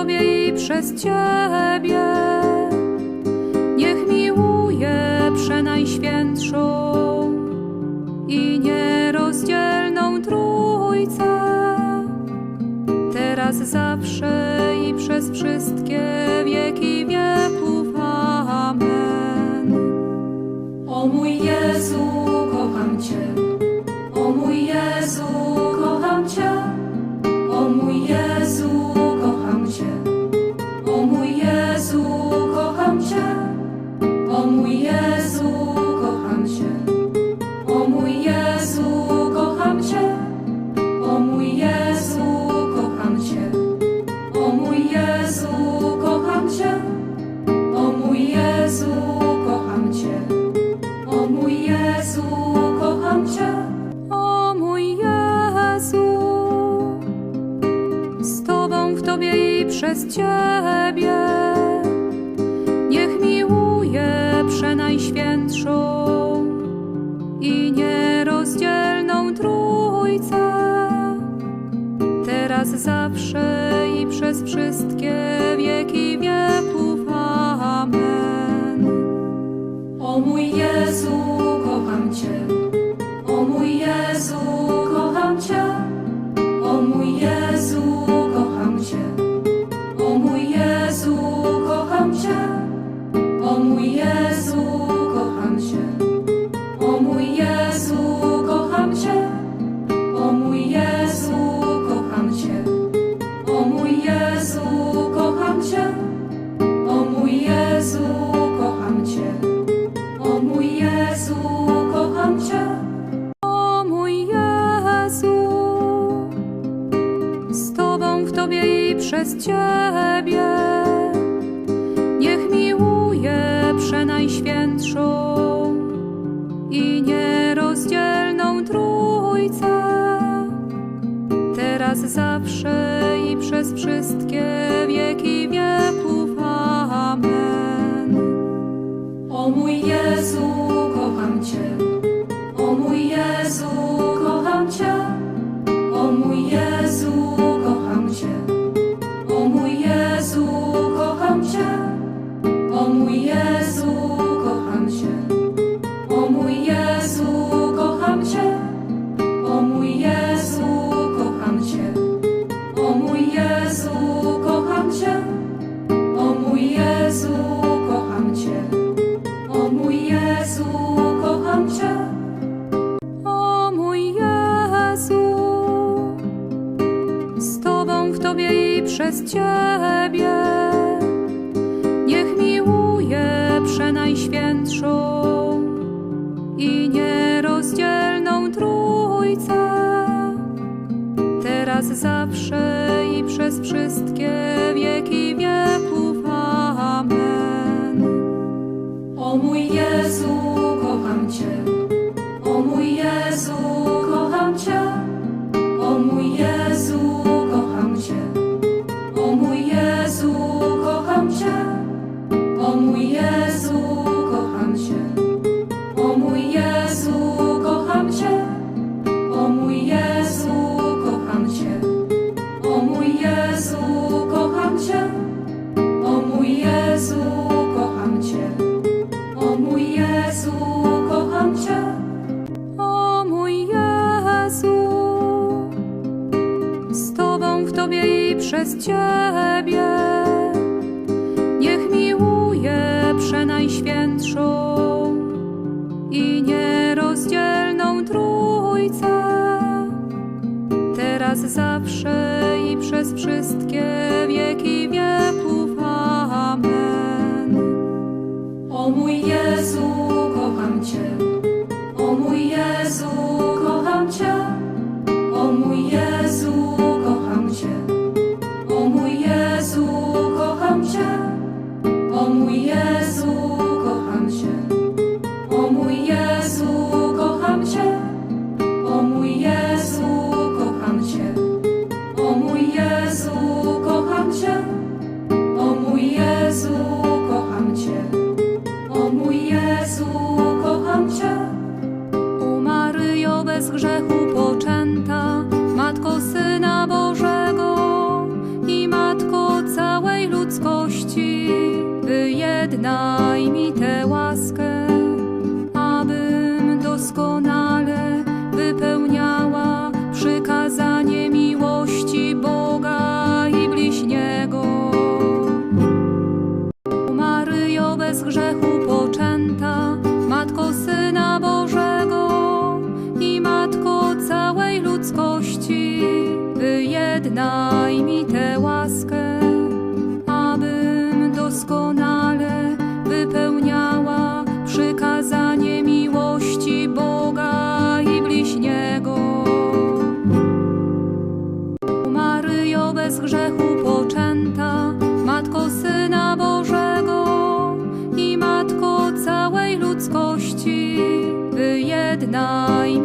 Tobie i przez Ciebie. Niech miłuje przenajświętszą i nierozdzielną Trójcę. Teraz, zawsze i przez wszystkie wieki wieków. Amen. O mój Jezu, kocham Cię. Kocham Cię. O mój Jezu, kocham Cię. O mój Jezu, z Tobą, w Tobie i przez Ciebie. Niech miłuje przenajświętszą i nierozdzielną Trójcę. Teraz, zawsze i przez wszystkie wieki wieków. mój Jezu, kocham Cię. zawsze i przez wszystkie wieki wieków. Amen. O mój Jezu, kocham Cię. O mój Jezu, zawsze i przez wszystkie wieki wieków. Amen. O mój Jezu, kocham Cię. wszystkie Jezu, kocham Cię. U Maryjo bez grzechu poczęta, Matko Syna Bożego i Matko całej ludzkości, wyjednaj mi tę łaskę, abym doskonale wyjednaj mi tę łaskę, abym doskonale wypełniała przykazanie miłości Boga i bliźniego. Maryjo bez grzechu poczęta, Matko Syna Bożego i Matko całej ludzkości, wyjednaj